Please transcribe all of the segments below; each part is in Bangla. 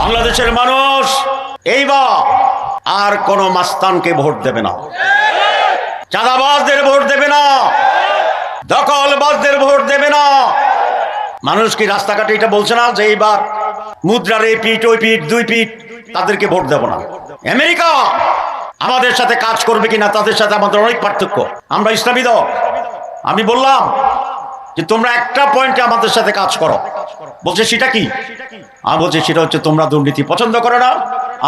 বাংলাদেশের মানুষ, এইবার আর কোন মাস্তানকে ভোট দেবে না। চাঁদাবাজদের ভোট দেবে না। দখলবাজদের ভোট দেবে না। মানুষ কি রাস্তাঘাটে এটা বলছে না যে এইবার মুদ্রার এই পিঠ, ওই পিঠ, দুই পিঠ তাদেরকে ভোট দেব না। আমেরিকা আমাদের সাথে কাজ করবে কিনা তাদের সাথে আমাদের অনেক পার্থক্য। আমরা ইসলামী দল। আমি বললাম যে তোমরা একটা পয়েন্টে আমাদের সাথে কাজ করো। বলছে, সেটা কি? আমি বলছি, সেটা হচ্ছে তোমরা দুর্নীতি পছন্দ করো না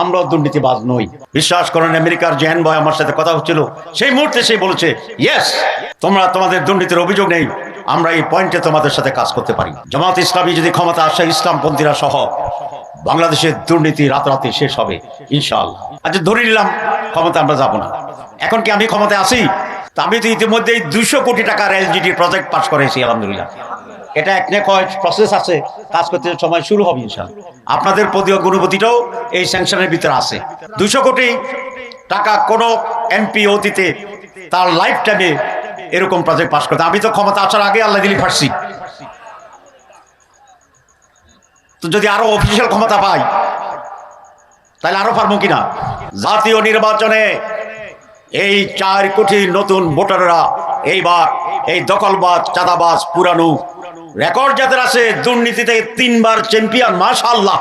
আমরা দুর্নীতিবাজ নই। বিশ্বাস করেন, আমেরিকার জেন বয় আমার সাথে কথা হচ্ছিল। সেই মুহূর্তে সে বলছে ইয়েস তোমরা তোমাদের দুর্নীতির অভিযোগ নেই, আমরা এই পয়েন্টে তোমাদের সাথে কাজ করতে পারি। জামাত ইসলামী যদি ক্ষমতা আসে, ইসলামপন্থীরা সহ বাংলাদেশের দুর্নীতি রাতারাতি শেষ হবে, ইনশাআল্লাহ। আচ্ছা ধরে নিলাম, ক্ষমতা আমরা যাব না। এখন কি আমি ক্ষমতায় আসি তা আমি তো ইতিমধ্যে এই দুশো কোটি টাকার এলজিডি প্রজেক্ট পাস করেছি, আলহামদুলিল্লাহ। এটা এক প্রসেস আছে, কাজ করতে সময় শুরু হবে ইনশাআল্লাহ। আপনাদের প্রতি অনুভূতিটাও এই স্যাংশনের ভিতরে আছে। দুশো কোটি টাকা কোনো এমপি অতীতে তার লাইফ টাইমে এরকম প্রজেক্ট পাস করতে আমি তো ক্ষমতা আসার আগে আল্লাহ দিলি ফার্সি তো যদি আরও অফিসিয়াল ক্ষমতা পাই, তাহলে আরও পারব কিনা? জাতীয় নির্বাচনে এই চার কোটি নতুন ভোটাররা এইবার এই দখলবাজ চাঁদাবাজ, পুরানো রেকর্ড যাদের আছে, দুর্নীতিতে তিনবার চ্যাম্পিয়ন মাশাল্লাহ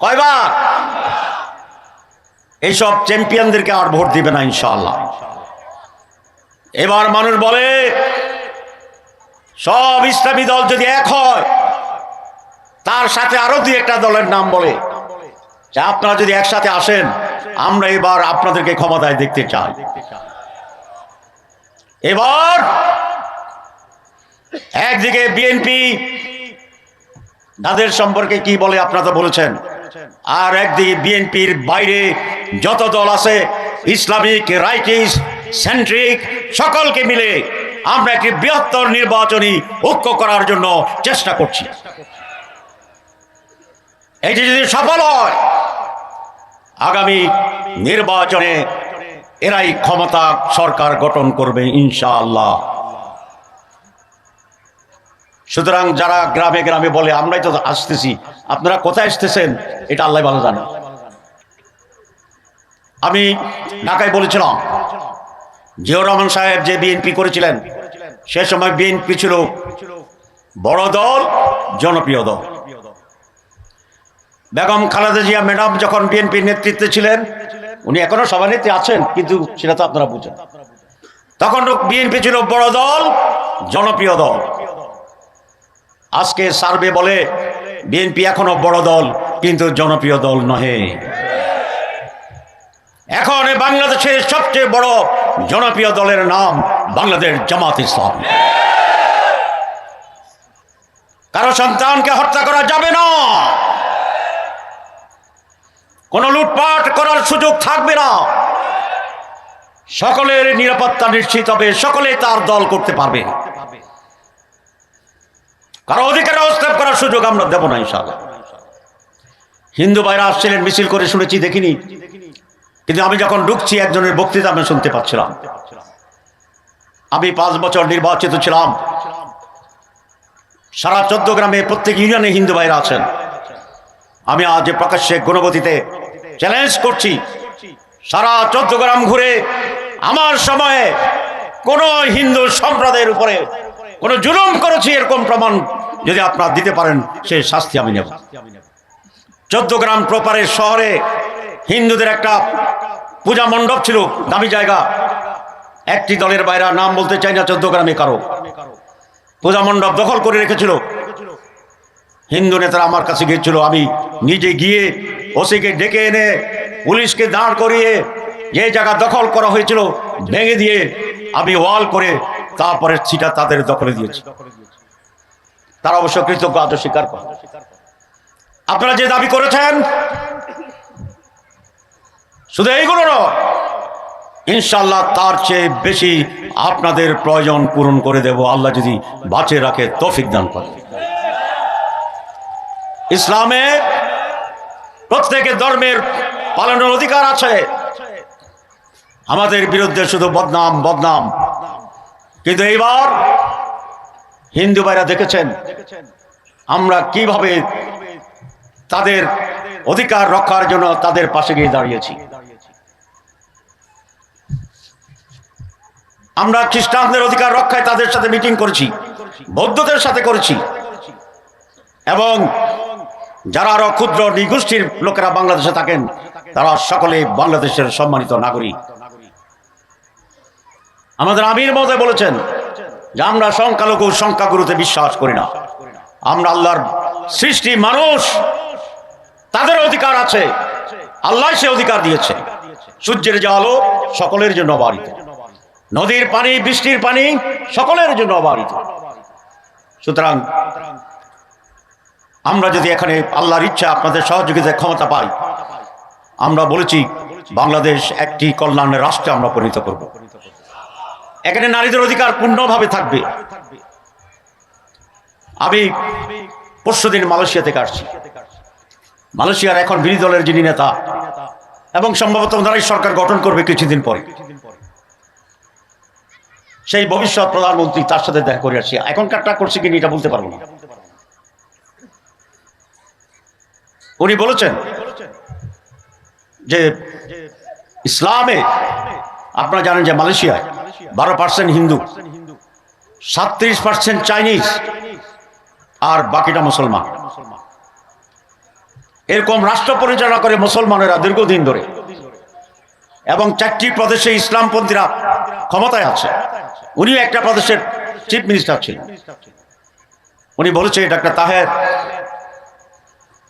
কয়বার? এইসব চ্যাম্পিয়নদেরকে আর ভোট দিবে না, ইনশাআল্লাহ। এবার মানুষ বলে, সব ইসলামী দল যদি এক হয়, তার সাথে আরও দুই একটা দলের নাম বলে। যে আপনারা যদি একসাথে আসেন আমরা এবার আপনাদেরকে ক্ষমতায় দেখতে চাই। এবার একদিকে বিএনপি তাদের সম্পর্কে কি বলে আপনারা বলেছেন। আর একদিকে বিএনপির বাইরে যত দল আছে, ইসলামিক রাইটিস সেন্ট্রিক, সকলকে মিলে আমরা একটি বৃহত্তর নির্বাচনী ঐক্য করার জন্য চেষ্টা করছি। এটি যদি সফল হয় আগামী নির্বাচনে এরাই ক্ষমতা সরকার গঠন করবে, ইনশাআল্লাহ। সুতরাং যারা গ্রামে গ্রামে বলে, আমরাই তো আসতেছি, আপনারা কোথায় আসতেছেন? এটা আল্লাহ ভালো জানে। আমি ঢাকায় বলেছিলাম জিয়র রহমান সাহেব যে বিএনপি করেছিলেন, সে সময় বিএনপি ছিল বড় দল, জনপ্রিয় দল। বেগম খালেদা জিয়া ম্যাডাম যখন বিএনপির নেতৃত্বে ছিলেন, উনি এখনও সভানেত্রী আছেন, কিন্তু সেটা তো আপনারা বুঝেন। তখন বিএনপি ছিল বড় দল, জনপ্রিয় দল। আজকে সার্ভে বলে, বিএনপি এখনও বড় দল, কিন্তু জনপ্রিয় দল নহে। এখন বাংলাদেশের সবচেয়ে বড় জনপ্রিয় দলের নাম বাংলাদেশ জামাত ইসলাম। কারও সন্তানকে হত্যা করা যাবে না। কোন লুটপাট করার সুযোগ থাকবে না। সকলের নিরাপত্তা নিশ্চিত হবে, সকলে তার দল করতে পারবে। কারও অধিকার হস্তক্ষেপ করার সুযোগ আমরা দেব না, ইনশাআল্লাহ। হিন্দু ভাইরা আসছিলেন, মিছিল করে শুনেছি, দেখিনি। কিন্তু আমি যখন ঢুকছি, একজনের বক্তৃতা আমি শুনতে পাচ্ছিলাম। আমি পাঁচ বছর নির্বাচিত ছিলাম। সারা চোদ্দ গ্রামে প্রত্যেক ইউনিয়নে হিন্দু ভাইরা আছেন। আমি আজ প্রকাশ্যে গুণগতিতে চ্যালেঞ্জ করছি। সারা চোদ্দ গ্রাম ঘুরে আমার সময়ে কোন হিন্দু সম্প্রদায়ের উপরে কোন জুলুম করেছি এরকম প্রমাণ যদি আপনারা দিতে পারেন সেই শাস্তি আমি নেব। চোদ্দ গ্রাম প্রপারের শহরে হিন্দুদের একটা পূজা মণ্ডপ ছিল, দামি জায়গা। একটি দলের বাইরা নাম বলতে চাই না, চোদ্দ গ্রামে কারও। পূজা মণ্ডপ দখল করে রেখেছিল। হিন্দু নেতারা আমার কাছে গিয়েছিল, আমি নিজে গিয়ে ওসিকে ডেকে এনে পুলিশকে দাঁড় করিয়ে যে জায়গা দখল করা হয়েছিল, ভেঙে দিয়ে আমি ওয়াল করে তারপরে সেটা তাদের দখলে দিয়েছি। তারা অবশ্য কৃতজ্ঞ আজ স্বীকার করে। আপনারা যে দাবি করেছেন, শুধু এইগুলো নয় ইনশাল্লাহ তার চেয়ে বেশি আপনাদের প্রয়োজন পূরণ করে দেব। আল্লাহ যদি বাঁচে রাখে, তৌফিক দান করে। ইসলামে প্রত্যেকের ধর্মের পালনের অধিকার আছে। আমাদের বিরুদ্ধে শুধু বদনাম বদনাম। কিন্তু এইবার হিন্দু ভাইরা দেখেছেন, আমরা কীভাবে তাদের অধিকার রক্ষার জন্য তাদের পাশে গিয়ে দাঁড়িয়েছি। আমরা খ্রিস্টানদের অধিকার রক্ষায় তাদের সাথে মিটিং করেছি, বৌদ্ধদের সাথে করেছি। এবং যারা আরও ক্ষুদ্র নিগোষ্ঠীর লোকেরা বাংলাদেশে থাকেন, তারা সকলে বাংলাদেশের সম্মানিত নাগরিক। আমাদের আমির মহোদয় বলেছেন যে আমরা সংখ্যালঘু সংখ্যাগুরুতে বিশ্বাস করি না। আমরা আল্লাহর সৃষ্টি মানুষ, তাদের অধিকার আছে, আল্লাহ সে অধিকার দিয়েছে। সূর্যের যে আলো সকলের জন্য অবারিত। নদীর পানি, বৃষ্টির পানি সকলের জন্য অবারিত। সুতরাং আমরা যদি এখানে আল্লাহর ইচ্ছা, আপনাদের সহযোগিতায় ক্ষমতা পাই, আমরা বলেছি, বাংলাদেশ একটি কল্যাণের রাষ্ট্রে আমরা পরিণত করব। এখানে নারীদের অধিকার পূর্ণভাবে থাকবে। আমি পরশুদিন মালয়েশিয়া থেকে আসছি। মালয়েশিয়ার এখন বিরোধী দলের যিনি নেতা, এবং সম্ভবত ওনারাই সরকার গঠন করবে কিছুদিন পরে। সেই ভবিষ্যৎ প্রধানমন্ত্রী তার সাথে দেখা করে আসছি। এখনকারটা করছে কিনা এটা বলতে পারব না। উনি বলেছেন যে ইসলামে, আপনারা জানেন যে মালয়েশিয়ায় বারো পার্সেন্ট হিন্দু সাতত্রিশ পার্সেন্ট চাইনিজ আর বাকিটা মুসলমান। এরকম রাষ্ট্র পরিচালনা করে মুসলমানেরা দীর্ঘদিন ধরে এবং চারটি প্রদেশে ইসলামপন্থীরা ক্ষমতায় আছে। উনিও একটা প্রদেশের চিফ মিনিস্টার ছিলেন। উনি বলেছে ডাক্তার তাহের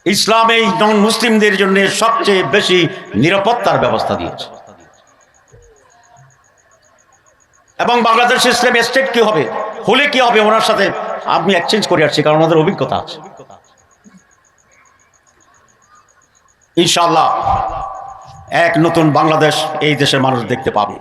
ইসলাম এই নন মুসলিমদের জন্য সবচেয়ে বেশি নিরাপত্তার ব্যবস্থা দিয়েছে। এবং বাংলাদেশ ইসলাম স্টেট কি হবে? হলে কি হবে? ওনার সাথে আমি এক্সচেঞ্জ করে আসছি, কারণ ওনাদের অভিজ্ঞতা আছে। ইনশাল্লাহ এক নতুন বাংলাদেশ এই দেশের মানুষ দেখতে পাবে।